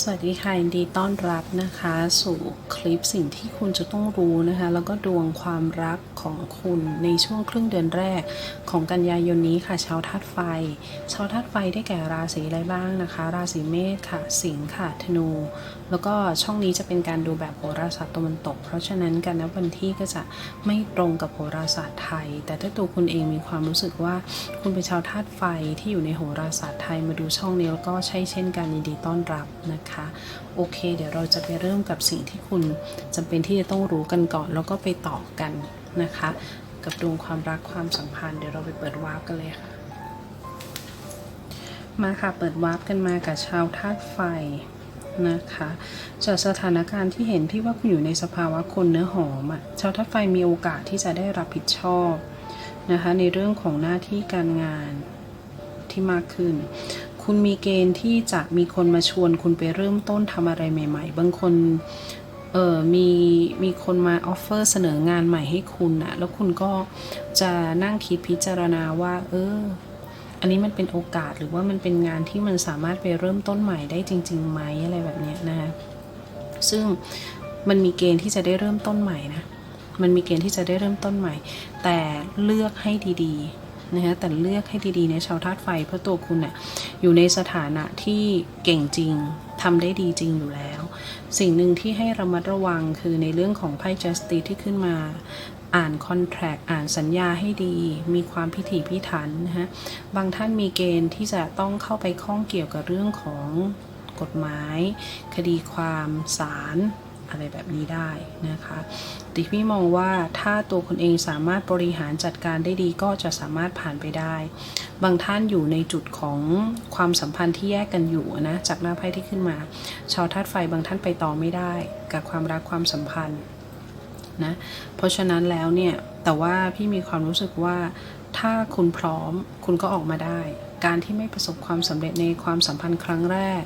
สวัสดีค่ะยินดีต้อนรับนะคะ สู่คลิปสิ่งที่คุณจะต้องรู้นะคะ แล้วก็ดวงความรัก ของคุณในช่วงครึ่งเดือนแรกของกันยายนนี้ค่ะชาวธาตุไฟ ชาวธาตุไฟได้แก่ราศีอะไรบ้างนะคะ ราศีเมษค่ะ สิงค์ค่ะ ธนู แล้วก็ช่องนี้จะเป็นการดูแบบโหราศาสตร์ตะวันตก เพราะฉะนั้นการนับวันที่ก็จะไม่ตรงกับโหราศาสตร์ไทย แต่ถ้าตัวคุณเองมีความรู้สึกว่าคุณเป็นชาวธาตุไฟที่อยู่ในโหราศาสตร์ไทยมาดูช่องนี้แล้วก็ใช่เช่นกันยินดีต้อนรับนะคะ โอเค เดี๋ยวเราจะไปเริ่มกับสิ่งที่คุณจำเป็นที่จะต้องรู้กันก่อน แล้วก็ไปต่อกัน นะคะ กับดวงความรักความสัมพันธ์เดี๋ยวเราไปเปิดวาร์ปกันเลยค่ะ มาค่ะเปิดวาร์ปกันมากับชาวธาตุไฟนะคะจากสถานการณ์ที่เห็นที่ว่าคุณอยู่ในสภาวะคนเนื้อหอมอะชาวธาตุไฟมีโอกาสที่จะได้รับผิดชอบนะคะในเรื่องของหน้าที่การงานที่มากขึ้น คุณมีเกณฑ์ที่จะมีคนมาชวนคุณไปเริ่มต้นทำอะไรใหม่ ๆ บางคน เออมีมีคนมาออฟเฟอร์เสนองานใหม่ให้คุณอะแล้วคุณก็จะนั่งคิดพิจารณาว่า เออ อันนี้มันเป็นโอกาสหรือว่ามันเป็นงานที่มันสามารถไปเริ่มต้นใหม่ได้จริงๆไหมอะไรแบบเนี้ยนะคะซึ่งมันมีเกณฑ์ที่จะได้เริ่มต้นใหม่นะมันมีเกณฑ์ที่จะได้เริ่มต้นใหม่ แต่เลือกให้ดีๆนะคะแต่เลือกให้ดีๆในชาวธาตุไฟเพราะตัวคุณเนี่ยอยู่ในสถานะที่เก่งจริง ทำได้ดีจริงอยู่แล้ว สิ่งหนึ่งที่ให้ระมัดระวังคือในเรื่องของไพ่ justice ที่ขึ้นมาอ่านคอนแทรคอ่านสัญญาให้ดี มีความพิถีพิถันนะฮะ บางท่านมีเกณฑ์ที่จะต้องเข้าไปข้องเกี่ยวกับเรื่องของกฎหมาย คดีความศาล อะไรแบบนี้ได้นะคะต่พี่มองว่าถ้าตัวคนเองสามารถบริหารจัดการได้ดีก็จะสามารถผ่านไปได้ บางท่านอยู่ในจุดของความสัมพันธ์ที่แยกกันอยู่นะจากหน้าไพ่ที่ขึ้นมา ชาวธาตุไฟบางท่านไปต่อไม่ได้ กับความรักความสัมพันธ์นะเพราะฉะนั้นแล้วเนี่ยแต่ว่าพี่มีความรู้สึกว่าถ้าคุณพร้อมคุณก็ออกมาได้ การที่ไม่ประสบความสำเร็จในความสัมพันธ์ครั้งแรก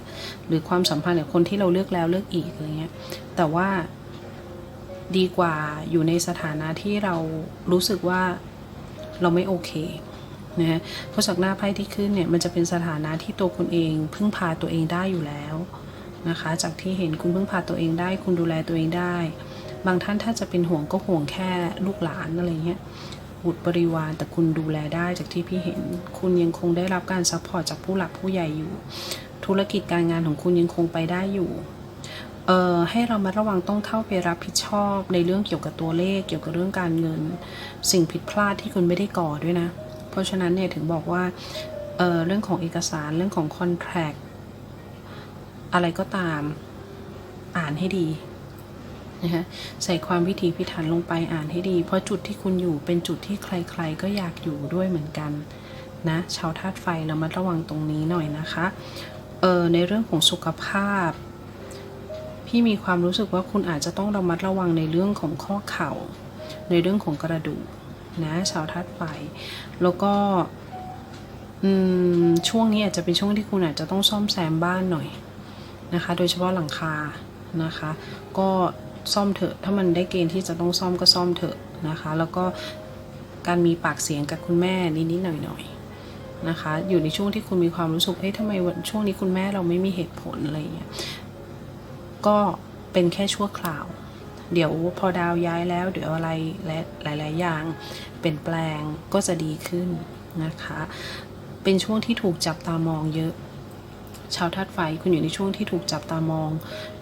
หรือความสัมพันธ์กับคนที่เราเลือกแล้วเลือกอีกอะไรเงี้ยแต่ว่าดีกว่าอยู่ในสถานะที่เรารู้สึกว่าเราไม่โอเคนะฮะเพราะจากหน้าไพ่ที่ขึ้นเนี่ยมันจะเป็นสถานะที่ตัวคุณเอง พึ่งพาตัวเองได้อยู่แล้วนะคะ จากที่เห็นคุณพึ่งพาตัวเองได้ คุณดูแลตัวเองได้ บางท่านถ้าจะเป็นห่วงก็ห่วงแค่ลูกหลานอะไรเงี้ย บุตรบริวาร แต่คุณดูแลได้จากที่พี่เห็น คุณยังคงได้รับการซัพพอร์ตจากผู้หลักผู้ใหญ่อยู่ ธุรกิจการงานของคุณยังคงไปได้อยู่เอ่อให้เรามาระวังต้องเข้าไปรับผิดชอบในเรื่องเกี่ยวกับตัวเลข เกี่ยวกับเรื่องการเงิน สิ่งผิดพลาดที่คุณไม่ได้ก่อด้วยนะ เพราะฉะนั้นเนี่ยถึงบอกว่าเอ่อเรื่องของเอกสารเรื่องของคอนแท c t อะไรก็ตามอ่านให้ดี นะคะใส่ความพิถีพิถันลงไปอ่านให้ดี เพราะจุดที่คุณอยู่เป็นจุดที่ใครๆ ก็อยากอยู่ด้วยเหมือนกันนะชาวธาตุไฟเรามาระวังตรงนี้หน่อยนะคะเออในเรื่องของสุขภาพ พี่มีความรู้สึกว่าคุณอาจจะต้องระมัดระวังในเรื่องของข้อเข่า ในเรื่องของกระดูกนะชาวธาตุไฟแล้วก็ช่วงนี้อาจจะเป็นช่วงที่คุณอาจจะต้องซ่อมแซมบ้านหน่อยนะคะ โดยเฉพาะหลังคานะคะ ก็ ซ่อมเถอะ ถ้ามันได้เกณฑ์ที่จะต้องซ่อมก็ซ่อมเถอะนะคะ แล้วก็การมีปากเสียงกับคุณแม่นิดๆหน่อยๆนะคะ อยู่ในช่วงที่คุณมีความรู้สึกเฮ้ยทำไมวันช่วงนี้คุณแม่เราไม่มีเหตุผลอะไรเงี้ย ก็เป็นแค่ชั่วคราว เดี๋ยวพอดาวย้ายแล้ว เดี๋ยวอะไรและหลาย ๆ อย่างเปลี่ยนแปลงก็จะดีขึ้นนะคะ เป็นช่วงที่ถูกจับตามองเยอะ ชาวธาตุไฟคุณอยู่ในช่วงที่ถูกจับตามอง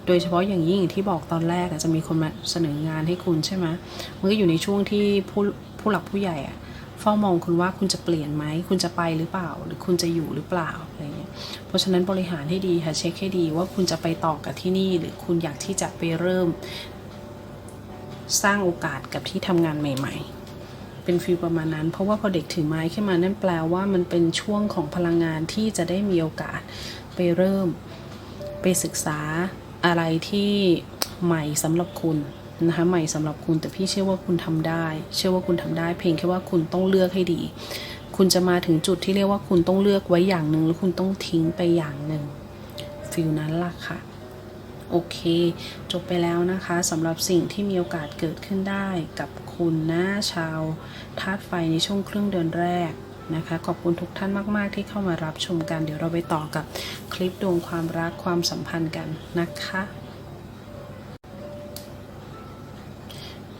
โดยเฉพาะอย่างยิ่งที่บอกตอนแรกอะจะมีคนมาเสนองานให้คุณใช่ไหมมันก็อยู่ในช่วงที่ผู้ผู้หลักผู้ใหญ่อะเฝ้ามองคุณว่าคุณจะเปลี่ยนไหม คุณจะไปหรือเปล่า หรือคุณจะอยู่หรือเปล่าอะไรเงี้ย เพราะฉะนั้นบริหารให้ดีค่ะเช็คให้ดีว่าคุณจะไปต่อกับที่นี่ หรือคุณอยากที่จะไปเริ่ม สร้างโอกาสกับที่ทำงานใหม่ ๆ เป็นฟีลประมาณนั้น เพราะว่าพอเด็กถือไม้ขึ้นมานั่นแปลว่ามันเป็นช่วงของพลังงานที่จะได้มีโอกาสไปเริ่ม ไปศึกษาอะไรที่ใหม่สำหรับคุณนะคะใหม่สำหรับคุณแต่พี่เชื่อว่าคุณทำได้ เชื่อว่าคุณทำได้ เพียงแค่ว่าคุณต้องเลือกให้ดี คุณจะมาถึงจุดที่เรียกว่าคุณต้องเลือกไว้อย่างหนึ่งแล้วคุณต้องทิ้งไปอย่างหนึ่งฟิลนั้นล่ะค่ะ โอเค จบไปแล้วนะคะสำหรับสิ่งที่มีโอกาสเกิดขึ้นได้กับคุณนะชาวธาตุไฟในช่วงครึ่งเดือนแรกนะคะ ขอบคุณทุกท่านมาก ๆ ที่เข้ามารับชมกัน เดี๋ยวเราไปต่อกับคลิปดวงความรักความสัมพันธ์กันนะคะ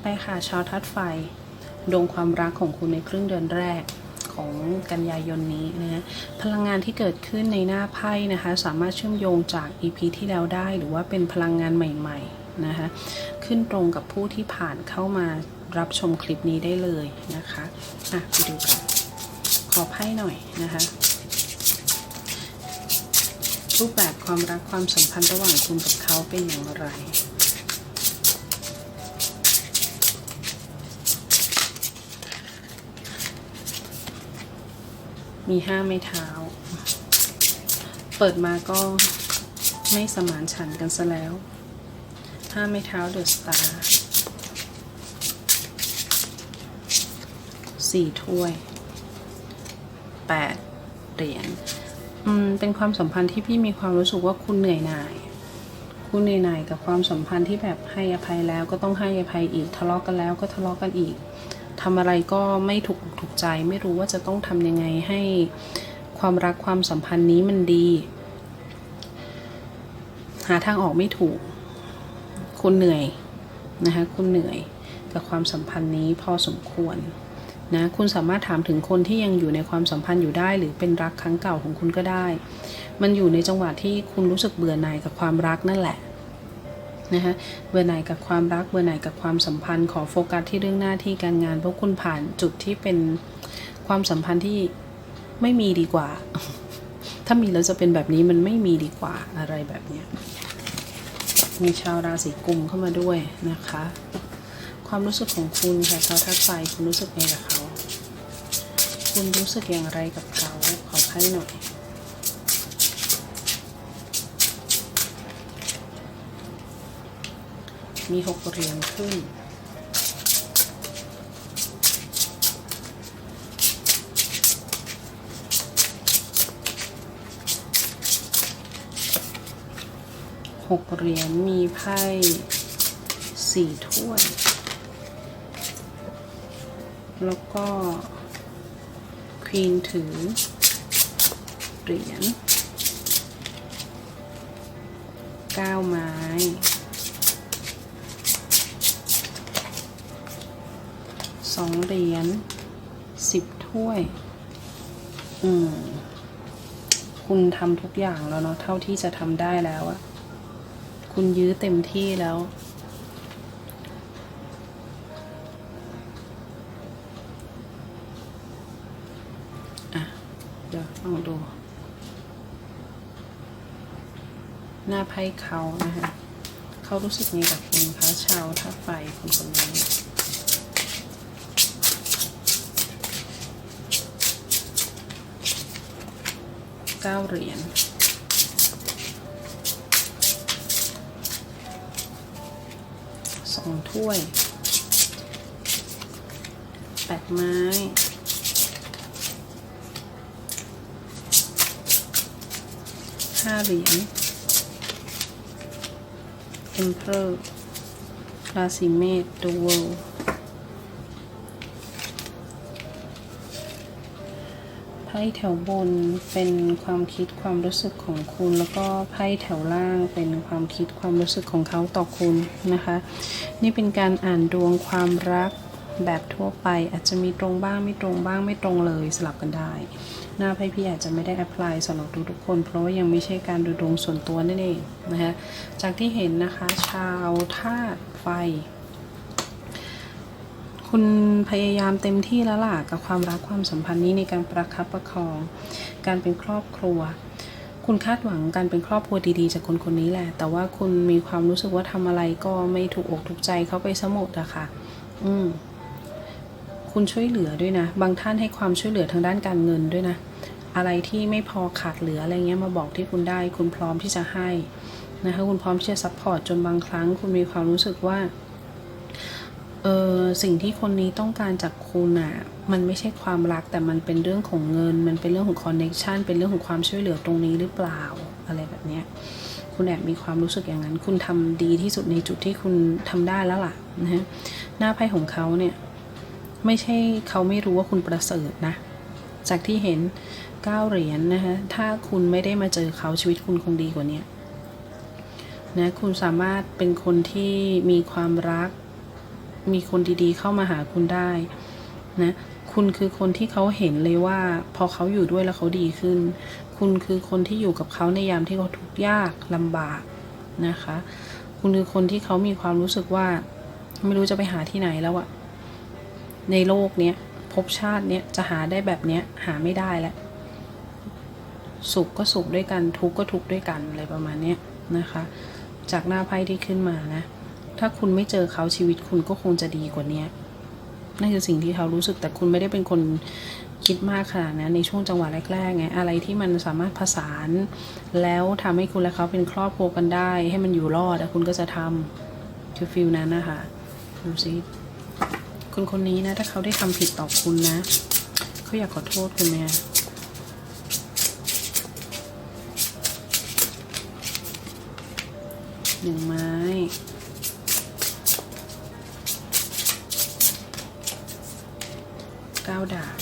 ไปค่ะชาวทัดไฟดวงความรักของคุณในครึ่งเดือนแรกของ กันยายนนี้นะพลังงานที่เกิดขึ้นในหน้าไพ่นะคะ สามารถเชื่อมโยงจาก EP ที่แล้วได้ หรือว่าเป็นพลังงานใหม่ๆนะคะขึ้นตรงกับผู้ที่ผ่านเข้ามารับชมคลิปนี้ได้เลยนะคะอะไปดูกันขอไพ่หน่อยนะคะรูปแบบความรักความสัมพันธ์ระหว่างคุณกับเขาเป็นอย่างไร มีห้าไม้เท้า เปิดมาก็ไม่สมานฉันกันซะแล้วห้าไม้เท้าเดอะสตาร์สี่ถ้วยแปดเหรียญอืมเป็นความสัมพันธ์ที่พี่มีความรู้สึกว่าคุณเหนื่อยหน่าย คุณเหนื่อยหน่ายกับความสัมพันธ์ที่แบบให้อภัยแล้วก็ต้องให้อภัยอีกทะเลาะกันแล้วก็ทะเลาะกันอีก ทำอะไรก็ไม่ถูกถูกใจ ไม่รู้ว่าจะต้องทำยังไงให้ความรักความสัมพันธ์นี้มันดี หาทางออกไม่ถูก คุณเหนื่อยนะคะคุณเหนื่อยกับความสัมพันธ์นี้พอสมควรนะคุณสามารถถามถึงคนที่ยังอยู่ในความสัมพันธ์อยู่ได้ หรือเป็นรักครั้งเก่าของคุณก็ได้ มันอยู่ในจังหวะที่คุณรู้สึกเบื่อหน่ายกับความรักนั่นแหละ นะคะเบื่อหน่ายกับความรักเบื่อหน่ายกับความสัมพันธ์ขอโฟกัสที่เรื่องหน้าที่การงานเพราะคุณผ่านจุดที่เป็นความสัมพันธ์ที่ไม่มีดีกว่า ถ้ามีแล้วจะเป็นแบบนี้มันไม่มีดีกว่าอะไรแบบเนี้ยมีชาวราศีกุมเข้ามาด้วยนะคะ ความรู้สึกของคุณค่ะชาวทัดไฟคุณรู้สึกไงกับเขา คุณรู้สึกอย่างไรกับเขาขอไพ่หน่อย มีหกเหรียญขึ้น หกเหรียญมีไพ่สี่ถ้วย แล้วก็ควีนถือเหรียญเก้าไม้ สองเหรียญสิบถ้วย อืม คุณทำทุกอย่างแล้วเนาะเท่าที่จะทำได้แล้วอะคุณยื้อเต็มที่แล้ว อะ เดี๋ยวลองดู หน้าไพ่เขานะคะเขารู้สึกไงกับคุณคะชาวท่าไฟคนคนนี้ เก้าเหรียญสองถ้วย แปดไม้ห้าเหรียญ Emperor ราศีเมษ The World พ่แถวบนเป็นความคิดความรู้สึกของคุณ แล้วก็ไพ่แถวล่างเป็นความคิดความรู้สึกของเขาต่อคุณนะคะ นี่เป็นการอ่านดวงความรักแบบทั่วไป อาจจะมีตรงบ้างไม่ตรงบ้างไม่ตรงเลยสลับกันได้ หน้าไพ่พี่อาจจะไม่ได้แอพพลายสำหรับทุกๆคน เพราะว่ายังไม่ใช่การดูดวงส่วนตัวนั่นเองนะคะจากที่เห็นนะคะ ชาวธาตุไฟ คุณพยายามเต็มที่แล้วล่ะกับความรักความสัมพันธ์นี้ในการประคับประคอง การเป็นครอบครัว คุณคาดหวังการเป็นครอบครัวดีๆ จากคนคนนี้แหละ แต่ว่าคุณมีความรู้สึกว่าทำอะไรก็ไม่ถูกอกถูกใจเขาไปสมดอะค่ะ อืมคุณช่วยเหลือด้วยนะ บางท่านให้ความช่วยเหลือทางด้านการเงินด้วยนะ อะไรที่ไม่พอขาดเหลืออะไรเงี้ยมาบอกที่คุณได้ คุณพร้อมที่จะให้นะคะ คุณพร้อมที่จะซัพพอร์ตจนบางครั้ง คุณมีความรู้สึกว่า เออสิ่งที่คนนี้ต้องการจากคุณอะมันไม่ใช่ความรักแต่มันเป็นเรื่องของเงิน มันเป็นเรื่องของคอนเน็ชันเป็นเรื่องของความช่วยเหลือตรงนี้หรือเปล่าอะไรแบบเนี้ยคุณแอบมีความรู้สึกอย่างนั้น คุณทำดีที่สุดในจุดที่คุณทำได้แล้วล่ะนะฮะหน้าไพ่ของเขาเนี่ยไม่ใช่เขาไม่รู้ว่าคุณประเสริฐนะ จากที่เห็นเก้าเหรียญนะคะถ้าคุณไม่ได้มาเจอเขาชีวิตคุณคงดีกว่านี้นะคุณสามารถเป็นคนที่มีความรัก มีคนดีๆ เข้ามาหาคุณได้นะคุณคือคนที่เขาเห็นเลยว่า พอเขาอยู่ด้วยแล้วเขาดีขึ้น คุณคือคนที่อยู่กับเขาในยามที่เขาทุกข์ยากลำบากนะคะ คุณคือคนที่เขามีความรู้สึกว่า ไม่รู้จะไปหาที่ไหนแล้วอะในโลกเนี้ยภพชาติเนี้ยจะหาได้แบบเนี้ยหาไม่ได้แล้วสุขก็สุขด้วยกันทุกข์ก็ทุกข์ด้วยกันอะไรประมาณเนี้ยนะคะ จากหน้าไพ่ที่ขึ้นมานะ ถ้าคุณไม่เจอเขาชีวิตคุณก็คงจะดีกว่าเนี้ยนั่นคือสิ่งที่เขารู้สึกแต่คุณไม่ได้เป็นคนคิดมากขนาดนั้นในช่วงจังหวะแรกๆไงอะไรที่มันสามารถผสาน แล้วทำให้คุณและเขาเป็นครอบครัวกันได้ ให้มันอยู่รอดคุณก็จะทำคือฟิลนั้นนะคะดูสิคนคนนี้นะ ถ้าเขาได้ทำผิดต่อคุณนะเขาอยากขอโทษคุณไหมหนึ่งไม้ เก้าดาบ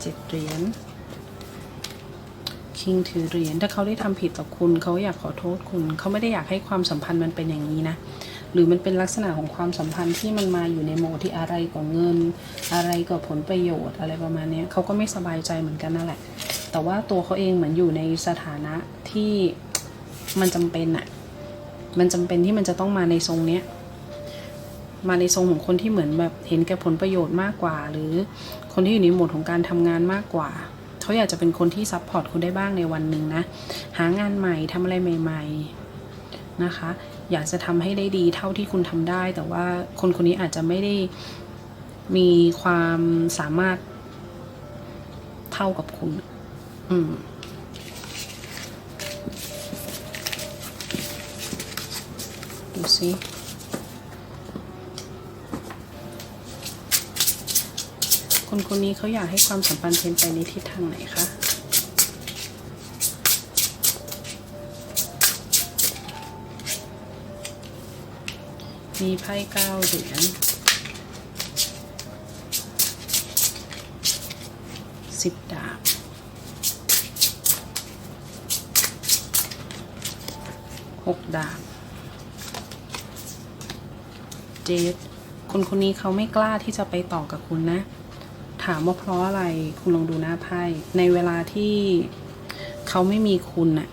เจ็ดเหรียญคิงถือเหรียญถ้าเขาได้ทำผิดต่อคุณเขาอยากขอโทษคุณ เขาไม่ได้อยากให้ความสัมพันธ์มันเป็นอย่างนี้นะ หรือมันเป็นลักษณะของความสัมพันธ์ที่มันมาอยู่ในโหมดที่อะไรก็เงิน อะไรก็ผลประโยชน์อะไรประมาณนี้เขาก็ไม่สบายใจเหมือนกันนั่นแหละ แต่ว่าตัวเขาเองเหมือนอยู่ในสถานะที่มันจำเป็นอะมันจำเป็นที่มันจะต้องมาในทรงเนี้ย มาในทรงของคนที่เหมือนแบบเห็นแก่ผลประโยชน์มากกว่า หรือคนที่อยู่ในโหมดของการทำงานมากกว่า เขาอยากจะเป็นคนที่ซัพพอร์ตคุณได้บ้างในวันหนึ่งนะ หางานใหม่ทำอะไรใหม่ ๆนะคะ อยากจะทำให้ได้ดีเท่าที่คุณทำได้ แต่ว่าคนคนนี้อาจจะไม่ได้มีความสามารถเท่ากับคุณ อืมดูสิ คนคนนี้เขาอยากให้ความสัมพันธ์เป็นไปในทิศทางไหนคะมีไพ่เก้าเหรียญสิบดาบ หกดาบ เจดคนคนนี้เขาไม่กล้าที่จะไปต่อกับคุณนะ ถามว่าเพราะอะไรคุณลองดูหน้าไพ่ในเวลาที่เขาไม่มีคุณน่ะ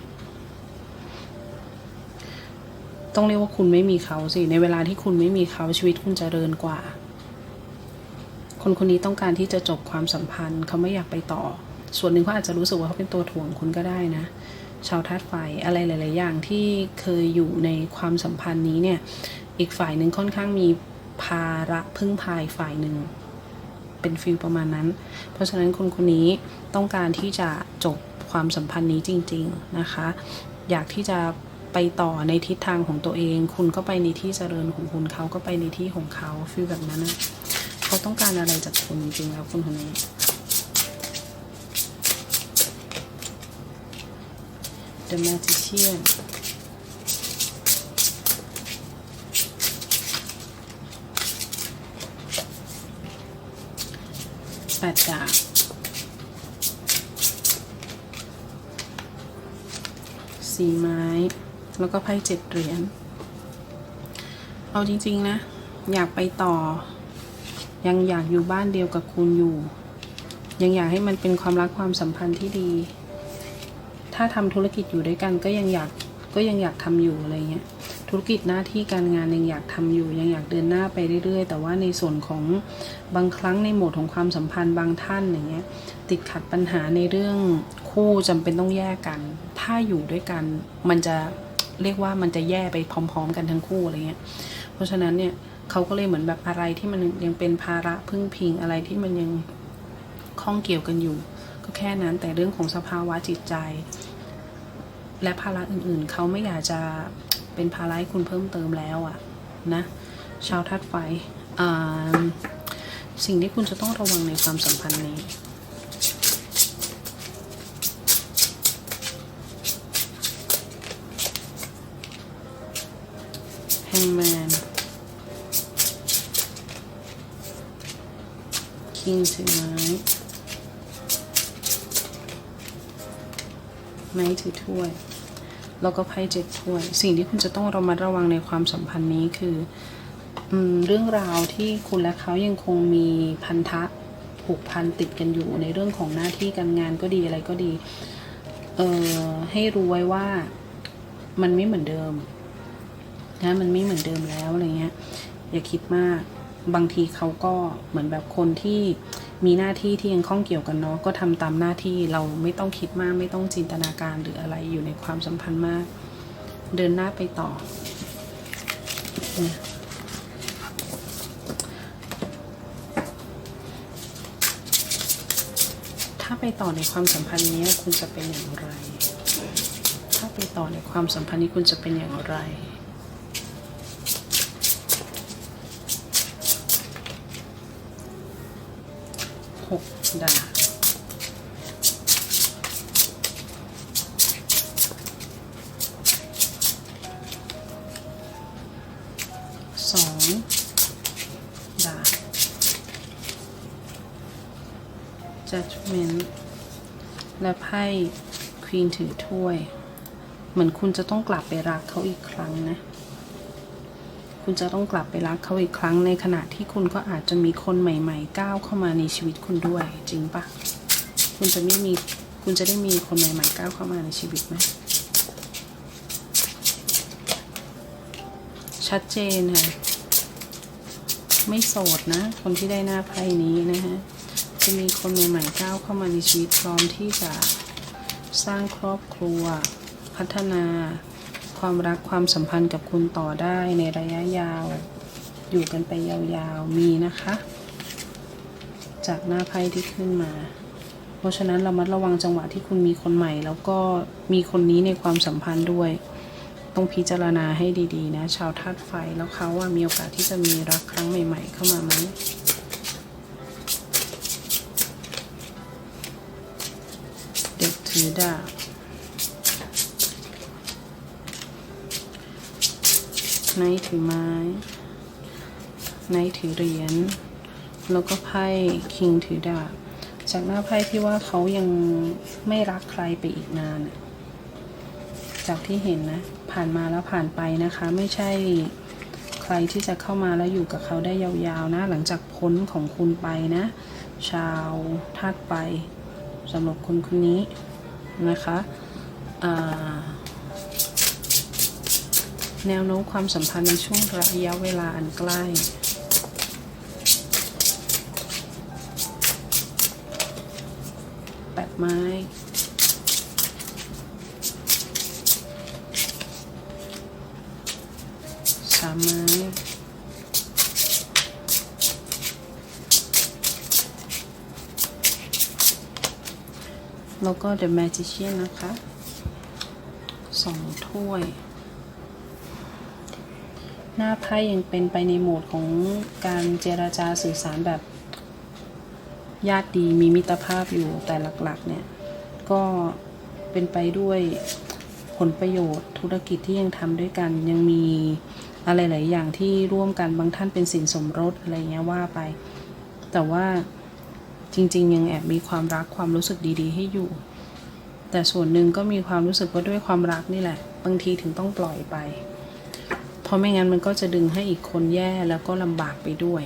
ต้องเรียกว่าคุณไม่มีเขาสิ ในเวลาที่คุณไม่มีเขาชีวิตคุณจเจริญกว่า คนคนนี้ต้องการที่จะจบความสัมพันธ์เขาไม่อยากไปต่อ ส่วนหนึ่งเขาอาจจะรู้สึกว่าเขาเป็นตัวถ่วงคุณก็ได้นะ ชาวธาตุไฟอะไรหลาย ๆ อย่างที่เคยอยู่ในความสัมพันธ์นี้เนี่ย อีกฝ่ายหนึ่งค่อนข้างมีภาระพึ่งพายฝ่ายหนึ่ง เป็นฟิลประมาณนั้น เพราะฉะนั้นคนคนนี้ต้องการที่จะจบความสัมพันธ์นี้จริง ๆนะคะ อยากที่จะไปต่อในทิศทางของตัวเอง คุณก็ไปในที่เจริญของคุณเขาก็ไปในที่ของเขาฟิลแบบนั้นนะเขาต้องการอะไรจากคุณจริงๆแล้วคนคนนี้ The Magician แปดดาบ สี่ไม้ แล้วก็ไพ่เจ็ดเหรียญ เอาจริง ๆ นะ อยากไปต่อ ยังอยากอยู่บ้านเดียวกับคุณอยู่ ยังอยากให้มันเป็นความรักความสัมพันธ์ที่ดี ถ้าทำธุรกิจอยู่ด้วยกันก็ยังอยากก็ยังอยากทำอยู่อะไรเงี้ย ธุรกิจหน้าที่การงานยังอยากทำอยู่ ยังอยากเดินหน้าไปเรื่อยๆ แต่ว่าในส่วนของบางครั้งในโหมดของความสัมพันธ์บางท่านอย่างเงี้ยติดขัดปัญหาในเรื่องคู่จำเป็นต้องแยกกัน ถ้าอยู่ด้วยกันมันจะเรียกว่ามันจะแย่ไปพร้อม ๆ กันทั้งคู่อะไรเงี้ย เพราะฉะนั้นเนี่ยเขาก็เลยเหมือนแบบอะไรที่มันยังเป็นภาระพึ่งพิงอะไรที่มันยังข้องเกี่ยวกันอยู่ ก็แค่นั้นแต่เรื่องของสภาวะจิตใจ และภาระอื่นๆ เขาไม่อยากจะ เป็นภาระให้คุณเพิ่มเติมแล้วอะนะชาวธาตุไฟสิ่งที่คุณจะต้องระวังในความสัมพันธ์นี้แฮงแมนคิงถือไม้ไม้ถือถ้วย แล้วก็ไพ่เจ็ดถ้วย สิ่งที่คุณจะต้องระมัดระวังในความสัมพันธ์นี้คืออเรื่องราวที่คุณและเขายังคงมีพันธะผูกพันติดกันอยู่ในเรื่องของหน้าที่การงานก็ดีอะไรก็ดี เอ่อให้รู้ไว้ว่ามันไม่เหมือนเดิมนะมันไม่เหมือนเดิมแล้วอะไรเงี้ยอย่าคิดมากบางทีเขาก็เหมือนแบบคนที่ มีหน้าที่ที่ยังข้องเกี่ยวกันเนาะก็ทำตามหน้าที่เราไม่ต้องคิดมาก ไม่ต้องจินตนาการหรืออะไรอยู่ในความสัมพันธ์มาก เดินหน้าไปต่อนะถ้าไปต่อในความสัมพันธ์นี้คุณจะเป็นอย่างไร ถ้าไปต่อในความสัมพันธ์นี้คุณจะเป็นอย่างไร ดาสองดาบ judgment และไพ่ควีนถือถ้วย เหมือนคุณจะต้องกลับไปรักเขาอีกครั้งนะ คุณจะต้องกลับไปรักเขาอีกครั้งในขณะที่คุณก็อาจจะมีคนใหม่ๆ ก้าวเข้ามาในชีวิตคุณด้วย จริงปะคุณจะไม่มีคุณจะได้มีคนใหม่ๆก้าวเข้ามาในชีวิตไหมชัดเจนค่ะไม่โสดนะ คนที่ได้หน้าไพ่นี้นะฮะจะมีคนใหม่ๆก้าวเข้ามาในชีวิตพร้อมที่จะสร้างครอบครัว พัฒนา ความรักความสัมพันธ์กับคุณต่อได้ในระยะยาว อยู่กันไปยาวๆ มีนะคะ จากหน้าไพ่ที่ขึ้นมา เพราะฉะนั้นเรามัดระวังจังหวะที่คุณมีคนใหม่ แล้วก็มีคนนี้ในความสัมพันธ์ด้วย ต้องพิจารณาให้ดีๆ นะ ชาวธาตุไฟแล้วเขาว่ามีโอกาสที่จะมีรักครั้งใหม่ ๆ เข้ามาไหมเด็กถือดาบ ไนท์ถือไม้ ไนท์ถือเหรียญ แล้วก็ไพ่คิงถือดาบ จากหน้าไพ่ที่ว่าเขายังไม่รักใครไปอีกนาน จากที่เห็นนะ ผ่านมาแล้วผ่านไปนะคะ ไม่ใช่ใครที่จะเข้ามาแล้วอยู่กับเขาได้ยาวๆนะ หลังจากพ้นของคุณไปนะ ชาวธาตุไฟสำหรับคนคนนี้นะคะ อ่า แนวโน้มความสัมพันธ์ในช่วงระยะเวลาอันใกล้แปดไม้สามไม้แล้วก็ The Magician นะคะสองถ้วย หน้าไพ่ยังเป็นไปในโหมดของการเจราจาสื่อสารแบบ ญาติดีมีมิตรภาพอยู่แต่หลักๆ เนี่ย ก็เป็นไปด้วยผลประโยชน์ธุรกิจที่ยังทำด้วยกันยังมีอะไรหลายอย่างที่ร่วมกันบางท่านเป็นสินสมรสอะไรเงี้ยว่าไป แต่ว่าจริง ๆ ยังแอบมีความรักความรู้สึกดี ๆ ให้อยู่ แต่ส่วนหนึ่งก็มีความรู้สึกว่าด้วยความรักนี่แหละ บางทีถึงต้องปล่อยไป เพราะไม่งั้นมันก็จะดึงให้อีกคนแย่แล้วก็ลำบากไปด้วย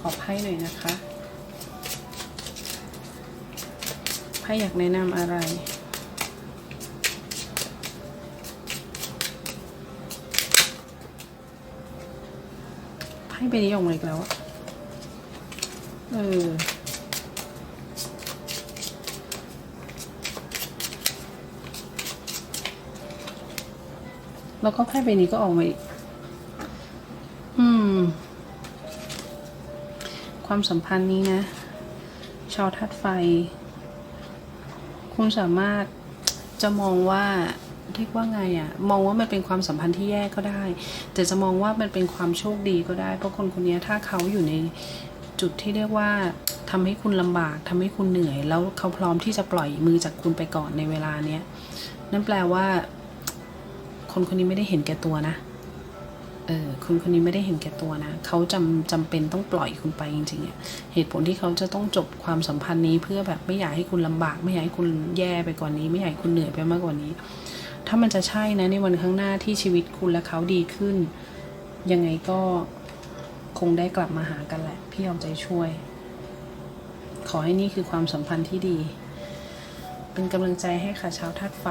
ขอไพ่หน่อยนะคะไพ่อยากแนะนำอะไรไพ่ใบนี้ออกมาอีกแล้วอะเออ แล้วก็ไพ่ใบนี้ก็ออกมาอีก อืม ความสัมพันธ์นี้นะ ชาวธาตุไฟ คุณสามารถจะมองว่าเรียกว่าไงอะมองว่ามันเป็นความสัมพันธ์ที่แย่ก็ได้ แต่จะมองว่ามันเป็นความโชคดีก็ได้ เพราะคนคนนี้ถ้าเขาอยู่ในจุดที่เรียกว่าทำให้คุณลำบากทำให้คุณเหนื่อย แล้วเขาพร้อมที่จะปล่อยมือจากคุณไปก่อนในเวลาเนี้ยนั่นแปลว่า คนคนนี้ไม่ได้เห็นแก่ตัวนะ เออคุณคนนี้ไม่ได้เห็นแก่ตัวนะ เขาจำจำเป็นต้องปล่อยคุณไปจริงๆเหตุผลที่เขาจะต้องจบความสัมพันธ์นี้เพื่อแบบไม่อยากให้คุณลำบาก ไม่อยากให้คุณแย่ไปกว่านนี้ ไม่อยากให้คุณเหนื่อยไปมากกว่านี้ ถ้ามันจะใช่นะในวันข้างหน้าที่ชีวิตคุณและเขาดีขึ้น ยังไงก็คงได้กลับมาหากันแหละ พี่เอาใจช่วย ขอให้นี่คือความสัมพันธ์ที่ดี เป็นกำลังใจให้ค่ะชาวธาตุไฟ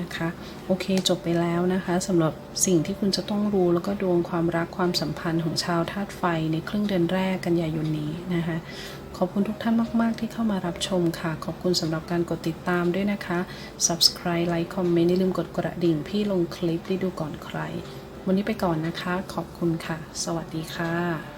นะคะ โอเคจบไปแล้วนะคะสำหรับสิ่งที่คุณจะต้องรู้แล้วก็ดวงความรักความสัมพันธ์ของชาวธาตุไฟในครึ่งเดือนแรกกันยายนนี้นะคะขอบคุณทุกท่านมาก ๆ ที่เข้ามารับชมค่ะ ขอบคุณสำหรับการกดติดตามด้วยนะคะ subscribe like comment อย่าลืมกดกระดิ่ง พี่ลงคลิปได้ดูก่อนใคร วันนี้ไปก่อนนะคะ ขอบคุณค่ะ สวัสดีค่ะ